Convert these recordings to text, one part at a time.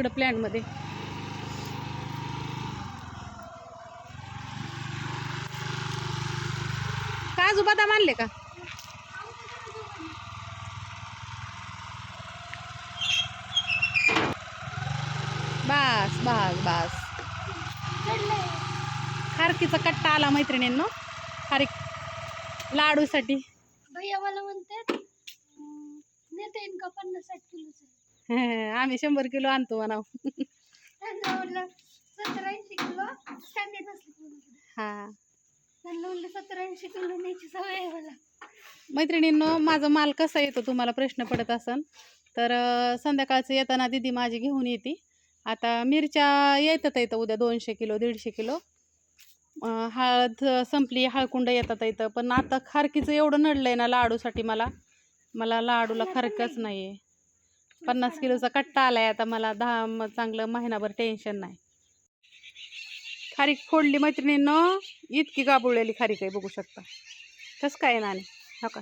इकडं प्लॅनमध्ये काजू बदाम आणले का? बस बस बस. खारकीचा कट्टा आला मैत्रिणींनो. खारीक लाडूसाठी. भैया मला म्हणतात नेता येईन का पन्नास साठ किलोचं. आम्ही शंभर किलो आणतो म्हणाव. त्यांना म्हणलं सत्तर ऐंशी किलो स्टँडर्ड असले हा. त्यांना म्हणलं सत्तर ऐंशी किलो न्यायची सवय आहे मला. मैत्रिणींनो माझा माल कसा येतो तुम्हाला प्रश्न पडत असन तर संध्याकाळचं येताना दिदी माझी घेऊन येते. आता मिरच्या येतात येतं उद्या दोनशे किलो दीडशे किलो. हळद संपली हळकुंड येतात येतं पण आता खारकीचं एवढं नडलं आहे ना लाडूसाठी मला. मला लाडूला खारकच नाही. आहे पन्नास किलोचा कट्टा आलाय आता मला. दहा चांगलं महिनाभर टेन्शन नाही. खारीक फोडली मैत्रिणींनो इतकी गाबुळलेली खारीक आहे बघू शकता. कसं काय नाणे? हो का?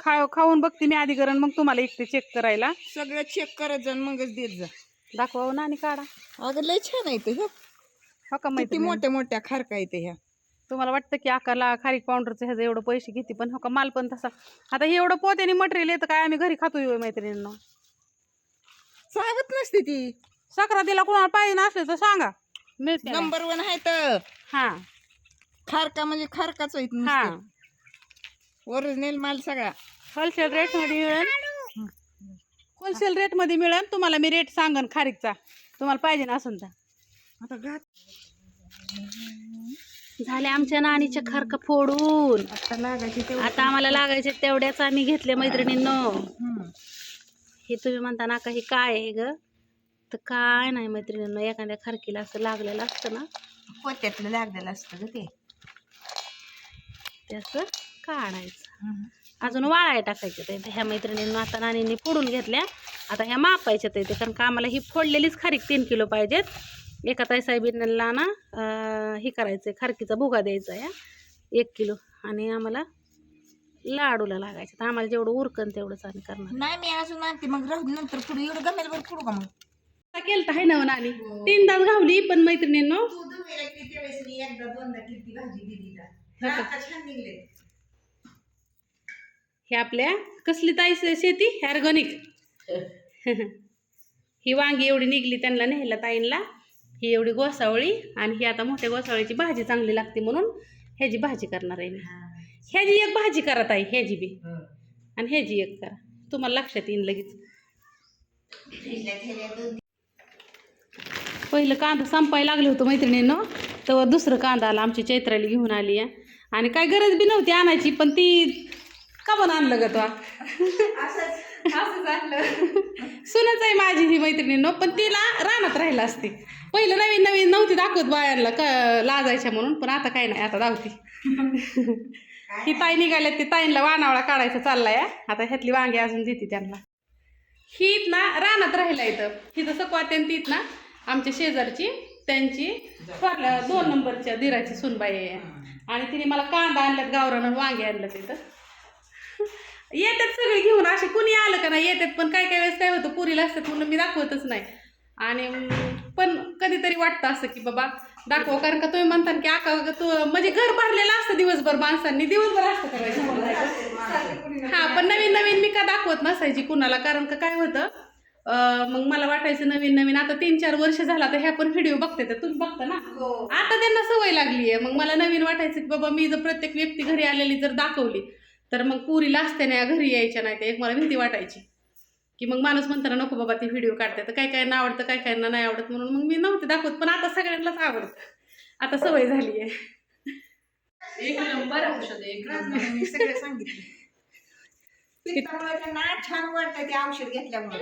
खा खाऊन बघते मी आधी करण मग तुम्हाला एकटे चेक करायला. सगळं चेक करत जा आणि मगच देत जा. दाखवा नाणी काढा. अगं लय छान आहे ते हो. का माहिती मोठ्या मोठ्या खारका येते ह्या. तुम्हाला वाटतं की आकाला खारीक पावडरचं ह्याचं एवढं पैसे घेते पण हो का माल पण तसा. आता हे एवढं पोत्याने मटेरियल येतं काय? आम्ही घरी खातो मैत्रिणींनो. चालत नसते ती. सक्रातीला कोणाला पाहिजे नसले तर सांगा. मिळते. नंबर वन आहे तर. हा. खारका म्हणजे खारकाच हा. ओरिजिनल माल सगळा. होलसेल रेटमध्ये मिळेल. होलसेल रेटमध्ये मिळेल. तुम्हाला मी रेट सांगन खारीकचा. तुम्हाला पाहिजे ना असेल तर. आता घात. झाले आमच्या नानीच्या खारका फोडून. आता लागायची तेवढं. आता आम्हाला लागायचे तेवढ्याच आम्ही घेतले मैत्रिणींनो. हम्म. हे तुम्ही म्हणता ना का हे काय आहे ग? तर काय नाही मैत्रिणींनो एखाद्या खारकीला असं लागलेलं असतं ना. पोत्यातलं लागलेलं असतं ग ते. ते असं काढायचं. अजून वाळाय टाकायचे ते. ह्या मैत्रिणींना आता नानींनी फोडून घेतल्या. आता ह्या मापायच्या ते. कारण का आम्हाला ही फोडलेलीच खारीक तीन किलो पाहिजेत. एका ताई साहेबींना ना हे करायचं आहे खारकीचा भुगा द्यायचा आहे एक किलो. आणि आम्हाला लाडूला लागायचे. तर आम्हाला जेवढं उरकन तेवढंच आम्ही करणार. नाही मी अजून आणते. मग राहू दे, नंतर. पुढे एवढं गमेल बरं पुढं का मग? आता केलं आहे ना नानी तीन तास घावली पण मैत्रिणींनो. एकदा दोनदा किती भाजी दिली आता छान निघले. हे आपल्या कसली ताई शेती? ऑर्गॅनिक. ही वांगी एवढी निघली त्यांना न्यायला ताईंला. ही एवढी गोसावळी आणि ही आता मोठ्या गोसावळीची भाजी चांगली लागते म्हणून ह्याची भाजी करणार आहे मी. ह्याची एक भाजी करा ताई ह्याची बी. आणि ह्याची एक करा. तुम्हाला लक्षात येईन लगेच. पहिलं कांदा संपायला लागलं होतं मैत्रिणीनं तेव्हा दुसरं कांदा आला आमची चैत्राली घेऊन आली. आहे आणि काय गरज बी नव्हती आणायची पण ती का पण आणलं ग तो? सुनच आहे माझी ही मैत्रिणीनं पण तिला रानात राहिला असते. पहिलं नवीन नवीन नव्हती दाखवत बायांना क लाजायच्या म्हणून पण आता काय नाही आता दावती ही ताई निघाल्यात ती ताईंला वानावळा काढायचा चाललाय आता ह्यातली वांगी अजून देते त्यांना. ही ना रानात राहिला इथं. हिथं सकवात्यान तीत ना आमच्या शेजारची त्यांची थोरल्या दोन नंबरच्या दिराची सुनबाई आहे. आणि तिने मला कांदा आणल्यात गावरानं वांगे आणल्यात इथं. येतात सगळे घेऊन असे कुणी आलं का नाही येतात पण काय काय वेळेस काय होतं पुरीला असतात म्हणून मी दाखवतच नाही. आणि पण कधीतरी वाटतं असं की बाबा दाखव कारण का तुम्ही म्हणता की आका तू म्हणजे घर भरलेलं असतं दिवसभर माणसांनी दिवसभर असतं करायचं हा पण नवीन नवीन मी का दाखवत नसायची कुणाला? कारण का काय होतं मग मला वाटायचं नवीन नवीन आता तीन चार वर्ष झाला तर ह्या पण व्हिडिओ बघते तर तुम्ही बघता ना. आता त्यांना सवय लागली आहे. मग मला नवीन वाटायचं की बाबा मी जर प्रत्येक व्यक्ती घरी आलेली जर दाखवली तर मग पुरीला असते ना घरी यायच्या नाही ते एक मला भीती वाटायची. की मग माणूस म्हणताना नको बाबा ती व्हिडिओ काढते. तर काय काय ना आवडतं काय काय नाही आवडत म्हणून मग मी नव्हते दाखवत पण आता सगळ्यांनाच आवडतं. आता सवय झाली आहे. एक नंबर औषध एक मी सगळं सांगितलं. पित्तामुळे त्यांना छान वाटतं ते औषध घेतल्यामुळे.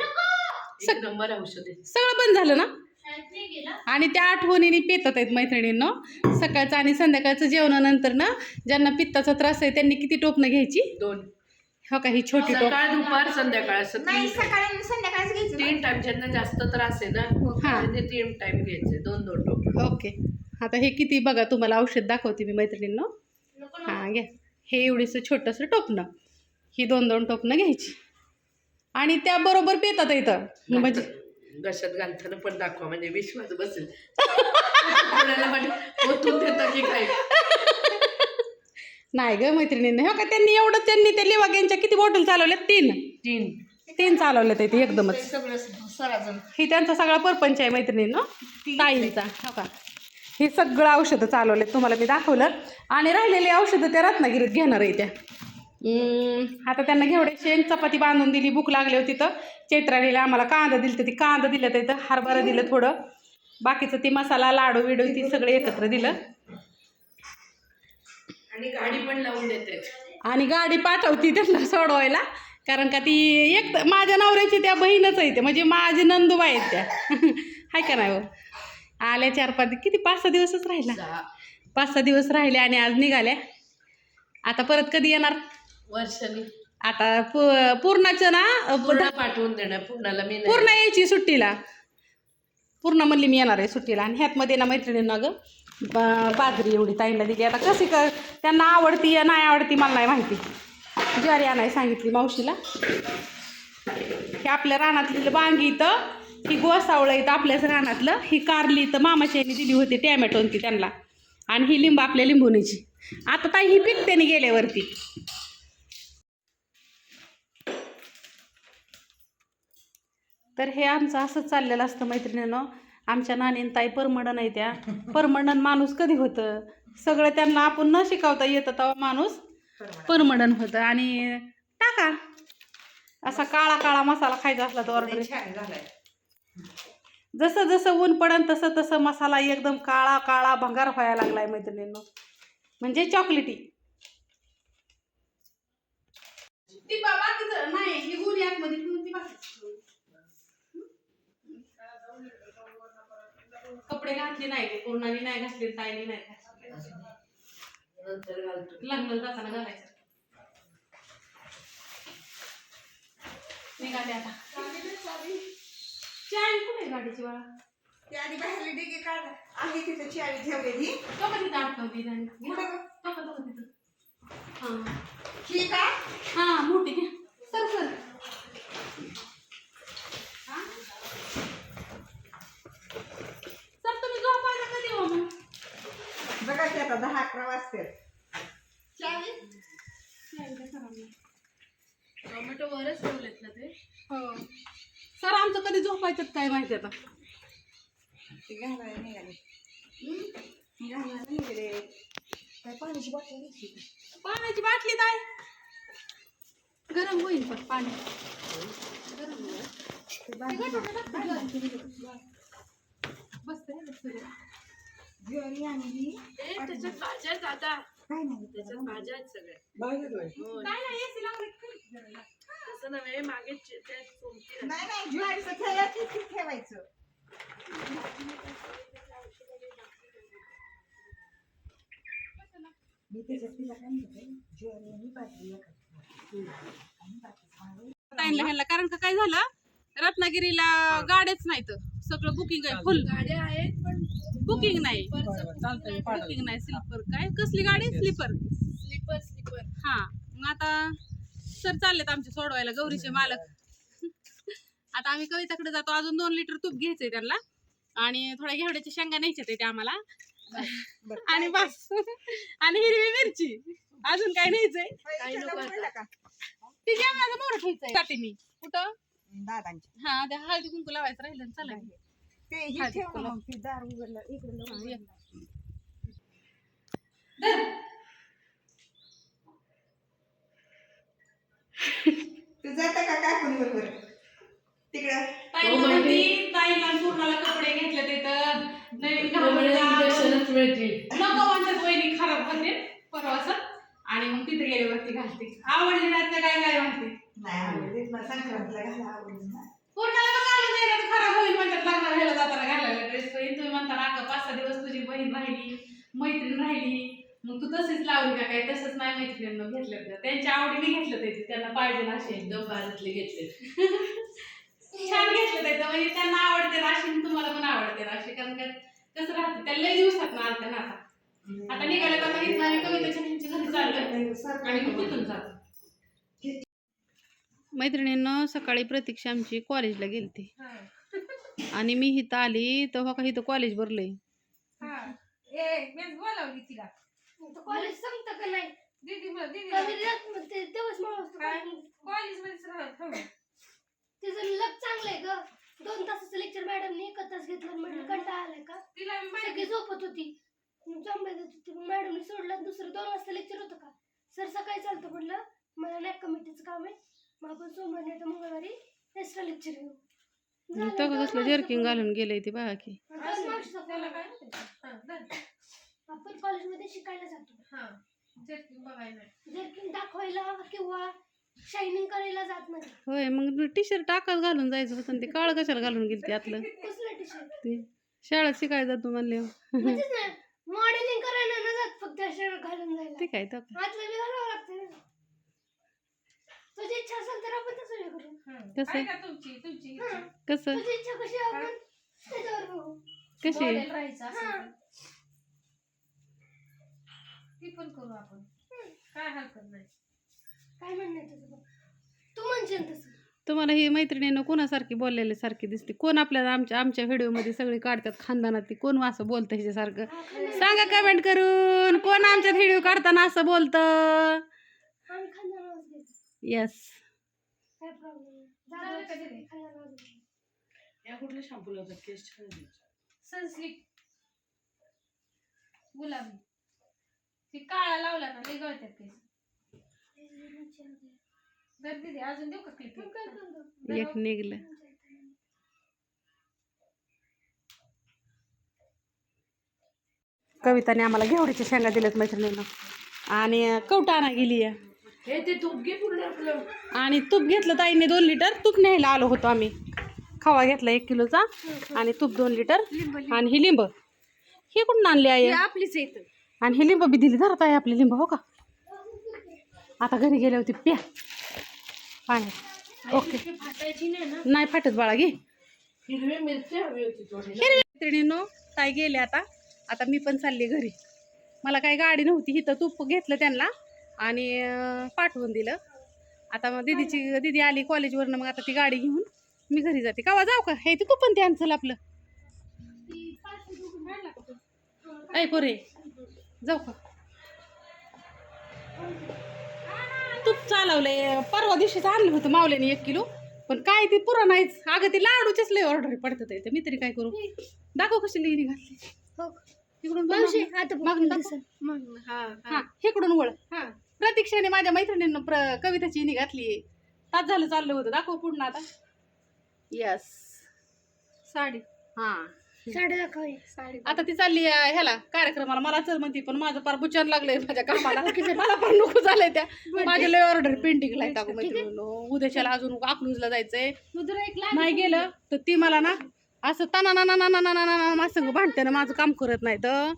एक नंबर औषध सगळं बंद झालं ना? शाळेत नाही गेला. आणि त्या आठवणीने पितात आहेत मैत्रिणींनो. सकाळचं आणि संध्याकाळचं जेवणानंतर ना ज्यांना पित्ताचा त्रास आहे त्यांनी किती टोपणं घ्यायची? दोन. हो का ही छोटी टोप सकाळ दुपार संध्याकाळ असं नाही तीन सकाळी आणि संध्याकाळच घ्यायचं. तीन टाइम ज्यांना जास्त त्रास आहे ना. हा. त्यांनी तीन टाइम घ्यायचे दोन दोन टोप ओके. आता हे किती बघा तुम्हाला औषध दाखवते मी मैत्रिणींनो. हां घ्या. हे एवढीसं छोटंसं टोपणं. ही दोन दोन टोपणं घ्यायची. आणि त्याबरोबर पितात इथं. म्हणजे घशात घालताना पण दाखवा म्हणजे विश्वास बसेल. कोणाला म्हणजे ओतून देतं की काय? नाही ग मैत्रिणींना हो का त्यांनी एवढं त्यांनी ते लिवाग्यांच्या किती बॉटल चालवल्या तीन. तीन. तीन चालवल्या ते एकदमच ही त्यांचा सगळा परपंच आहे मैत्रिणींनो ताईंचा हो का? हे सगळं औषधं चालवले तुम्हाला मी दाखवलं. आणि राहिलेली औषधं त्या रत्नागिरीत घेणार आहे त्या. आता त्यांना घेवडे शेंग चपाती बांधून दिली भूक लागली होती तर. चैत्रालीला आम्हाला कांदा दिलं तर ती कांदा दिलं तर हरभरा दिलं थोडं. बाकीचं ती मसाला लाडू बिडू ती सगळं एकत्र दिलं. आणि गाडी पण लावून देते. आणि गाडी पाठवती त्यांना सोडवायला. कारण का ती एक माझ्या नवऱ्याची त्या बहीणच आहे ते. म्हणजे माझी नंदूबाई आहेत त्या. हाय का नाही हो? आल्या चार पाच किती? पाच सहा दिवसच राहिला. पाच सहा दिवस राहिले आणि आज निघाल्या. आता परत कधी येणार? वर्षांनी. आता पूर्णाचं ना पूर्ण पाठवून देणार. पूर्णाला मी नाही. पूर्ण यायची सुट्टीला. पूर्ण म्हणली मी येणार आहे सुट्टीला. आणि ह्यातमध्ये ना मैत्रिणींना ग बाजरी एवढी ताईला दिली. आता कशी क त्यांना आवडती या नाही आवडती मला नाही माहिती. ज्वारी आणाय सांगितली मावशीला. हे आपल्या रानातली बांगी इथं ही गोसावळं इथं आपल्याच रानातलं ही कारली इथं मामाच्या यांनी दिली होती टॅमॅटो ती त्यांना. आणि ही लिंब आपल्या लिंबुनीची. आता ताई ही पिकते नि गेल्यावरती. तर हे आमचं असंच चाललेलं असतं मैत्रिणीनं. आमच्या नानीन ताई परमडन आहे त्या. परमडन माणूस कधी होतं? सगळं त्यांना आपण न शिकवता येतं तेव्हा माणूस परमडन होतं. आणि टाका. असा काळा काळा मसाला खायचा असला तर ऑर्डर जसं जसं ऊन पडन तसं तसं मसाला एकदम काळा काळा भंगार व्हायला लागलाय मैत्रिणींनो. म्हणजे चॉकलेटी ती बाकीचं नाही ही गुरी आतमध्ये ठेवून ती बाकीचं कपडे घातले नाही पूर्णाने नाही घातले ताईने नाही घातले. लग्न जाताना घालायचं. निघाले आता. चावी कुठे गाडीची बाळा? ती आधी बाहेरली डिगी काढ. आहे तिथं चावी ठेवलेली. अडकवली कुठं गं? तिथं. हां. ही का? हां मोठी सर सर हां? सर तुम्ही झोपायला कधी हो मग बघा की आता दहा अकरा वाजते चावी टोमॅटो वरच ठेवलेत ना ते हो सर आमचं कधी माहिती आता. घालायला निघाली. घालायला निघाले काय पाण्याची बॉटल घेतली? पाण्याची बाटली काय गरम होईल पण पाणी. गरम होईल. बसते रे, बसते रे. ज्वारी आणली. ए, त्याच्यात भाज्या आहेत आता काय नाही त्याच्यात भाज्या आहेत सगळ्या. हो. काय नाही तसं नव्हे मागे नाही नाही ज्वारीचं ठेवायचं की ठेवायचं. मी त्याच्यात तिला काय म्हणते ज्वारी आणि बाजरी एकत्र. आणि बाकीचं मागं ताईंला ह्याला कारण का काय झालं? रत्नागिरीला गाड्याच नाहीत. सगळं बुकिंग आहे फुल गाड्या आहेत पण बुकिंग नाही. बुकिंग नाही. स्लीपर काय? कसली गाडी? स्लीपर स्लीपर स्लीपर हा. मग आता सर चाललेत आमचे सोडवायला गौरीचे मालक. आता आम्ही कविताकडे जातो. अजून दोन लिटर तूप घ्यायचंय त्यांना. आणि थोड्या घेवड्याच्या शेंगा न्यायच्या ते आम्हाला. आणि बस. आणि हिरवी मिरची. अजून काय न्यायचंय? ती जेवणाचं मोर ठेवायचंय जाते मी. कुठं? दादांची. हा त्या हळदी कुंकू लावायचं राहिलं चला. ते ही ठेव ना तुला. मग ती दार उघडलं इकडे लावून ये. दे. तू जाता का काकून बरोबर तिकडं. ताईला हो, पूर्णाला कपडे घेतले तिथं. नवीन घालून जा. इंजेक्शनच मिळतील नको म्हणतात वहिनी खराब होते. परवाचं आणि मग तिथे गेल्यावरती घालते. आवडली नाही तर काय काय म्हणते? नाही आवडली मला संक्रांतीला घाला आवडली ना पूर्णाला पण घालून दे ना, खराब होईल म्हणतात लग्नाला ह्याला जाताना घालायला ड्रेस होईल तुम्ही म्हणता ना अगं पाच सहा दिवस तुझी बहीण राहिली मैत्रीण राहिली मग तू तशीच लावली का काय? तसंच नाही मैत्रिणींना घेतलं तर. त्यांच्या आवडीने घेतलं ते त्यांना पाहिजे ना असे एकदम भारीतले घेतले. छान घेतलं त्याचं म्हणजे त्यांना आवडते ना अशी आणि तुम्हाला पण आवडते ना अशी. कारण का कसं राहतं त्या लय दिवसात ना आलत्या ना आता. आता निघाले तर इथं आम्ही कविताच्या ह्यांच्या घरी चाललोय. आणि मग तिथून जातो. मैत्रिणींना सकाळी प्रतीक्षा आमची कॉलेजला गेलती. आणि मी इथं आली तेव्हा का इथं कॉलेज भरलंय. बोलावली तिला. आता कॉलेज संपतं का नाही? दीदी मग मग ते असतो कॉलेजमध्ये. तिचं लक चांगलं आहे ग. दोन तासाचं लेक्चर मॅडमने एक तास घेतलं आणि म्हटलं कंटाळा आलाय का? तिला मी सगळी झोपत होती. जमले होती. मॅडमने सोडलं आणि दुसरं दोन वाजता लेक्चर होतं का? सर सकाळी चालतं म्हटलं मला नाही कमिटीचं काम आहे. मग आपण सोमवार नाही तर मंगळवारी एक्स्ट्रा लेक्चर घेऊ. झालं, तो दोन कसलं मार्क्सचं जर्किंग घालून गेलंय ते बघा की. दोन मार्क्सचं त्याला. काय हा, कॉलेजमध्ये शिकायला जातो. हा जर्किंग बघायला. जर्किंग दाखवायला किंवा शायनिंग करायला जात नाही. होय मग टी शर्ट टाकाच घालून जायचं होतं ते काळ कशाला घालून गेली ते आतलं? कसलं ते शाळेत शिकायला जातो म्हणले. म्हणजेच ना मॉडेलिंग करायला न जात फक्त शर्ट घालून जायला. ते काय तर. आतलं बी घालावं लागतं ना. तुझी इच्छा असेल तर आपण तसं हे करू. कसं? काय का तुमची तुमची हा. कसं? तुझी इच्छा कशी आहे आपण त्याच्यावर बघू. कशी? मॉडेल राहायचं असेल. तर. ती पण करू आपण. काय हरकत नाही. काय म्हणणं आहे तुझं? बघ तू म्हणशील तसं. तुम्हाला ही मैत्रिणीनं कोणासारखी बोललेली सारखी दिसते? कोण आपल्याला आमच्या आमच्या व्हिडिओमध्ये सगळी काढतात खानदानात? ती कोण असं बोलतं ह्याच्यासारखं सांगा कमेंट करून कोण आमच्यात व्हिडिओ काढताना असं बोलतं? आम्ही खानदानावर घेतो येस काय प्रॉब्लेम झालं का दिदी? या कुठल्या शॅम्पू लावतात केस छान दिसतात. सनस्लिक गुलाबी. ती काळा लावला ना लई गळत्यात केस. दिदी अजून देऊ का क्लिप एक निघलं. कविताने आम्हाला घेवडीच्या शेंगा दिल्यात मैत्रिणीनं. आणि कवटा आणा गेली आहे हे ते तूप घे पूर्ण आपलं. आणि तूप घेतलं ताईने दोन लिटर तूप न्यायला आलो होतो आम्ही. खवा घेतला एक किलोचा आणि तूप दोन लिटर आणि ही लिंब. ही कुठून आणली आहे आपलीच येत आणि ही लिंब बी दिली धरत आहे आपली लिंब हो का? आता घरी गेले होते प्या. पाण्यात ओके. नाही फाटत बाळा घे. हिरवी मैत्रिणींनो ताई गेले आता. आता मी पण चालली घरी. मला काही गाडी नव्हती इथं तूप घेतलं त्यांना आणि पाठवून दिलं. आता मग दीदीची दीदी आली कॉलेजवरनं मग आता ती गाडी घेऊन मी घरी जाते. कावा जाऊ का? हे ते तू पण ते आणचल आपलं. ऐ पोरे. जाऊ का? तूप चालवलंय. परवा दिवशीच आणलं होतं मावल्याने एक किलो. पण काय ते पुरा नाहीच. अगं ते लाडूचेच लय ऑर्डर पडतात ते मी तरी काय करू? दाखव कशी लिहिणी घातली. हो दाखव. हा हा. इकडून वळ. हा. प्रतीक्षाने माझ्या मैत्रिणीनं प्र कविताची इनी घातली. तास झालं चाललं होतं. दाखव पुढं आता. यस साडी. हा. साडी दाखव साडी आता ती चालली आहे ह्याला कार्यक्रमाला. मला चल म्हणती पण माझं फार बुचान लागलंय माझ्या कामाला. मला पण नको झालंय त्या. माझ्या लय ऑर्डर पेंटिंगला टाकू मैत्रिणीनो उद्याच्याला अजून अकलूजला जायचंय नाही गेलं तर ती मला ना असं तना ना ना ना ना. ना ना ना माझं संग भांडते ना माझं काम करत नाही तर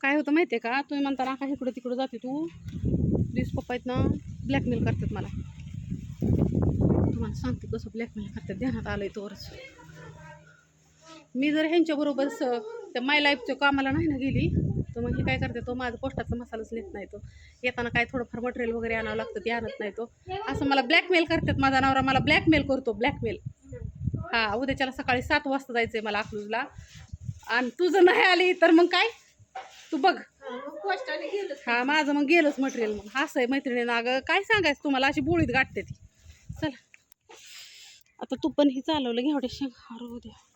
काय होतं माहिती आहे का तुम्ही म्हणता ना का इकडं तिकडं जाते तू प्लीज पप्पा आहेत ना ब्लॅकमेल करतात मला तुम्हाला सांगते कसं ब्लॅकमेल करतात ध्यानात आलंय तोवरच मी जर ह्यांच्याबरोबर स त्या माय लाईफच्या कामाला नाही ना गेली तर मग हे काय करते तो माझा पोस्टाचा मसालाच नेत नाही तो. येताना काय थोडंफार मटेरियल वगैरे आणावं लागतं ते आणत नाही तो. असं मला ब्लॅकमेल करतात माझा नवरा मला ब्लॅकमेल करतो ब्लॅकमेल हां उद्याच्याला सकाळी सात वाजता जायचं आहे मला अकलूजला. आणि तुझं नाही आली तर मग काय? तू बघ. हां हा माझं मग गेलंच मटेरियल मग. असं आहे मैत्रिणीनं. अगं काय सांगायचं तुम्हाला? अशी बोळीत गाठते ती. चला. आता तू पण हे चालवलं घेवडे शेंग. अरे उद्या.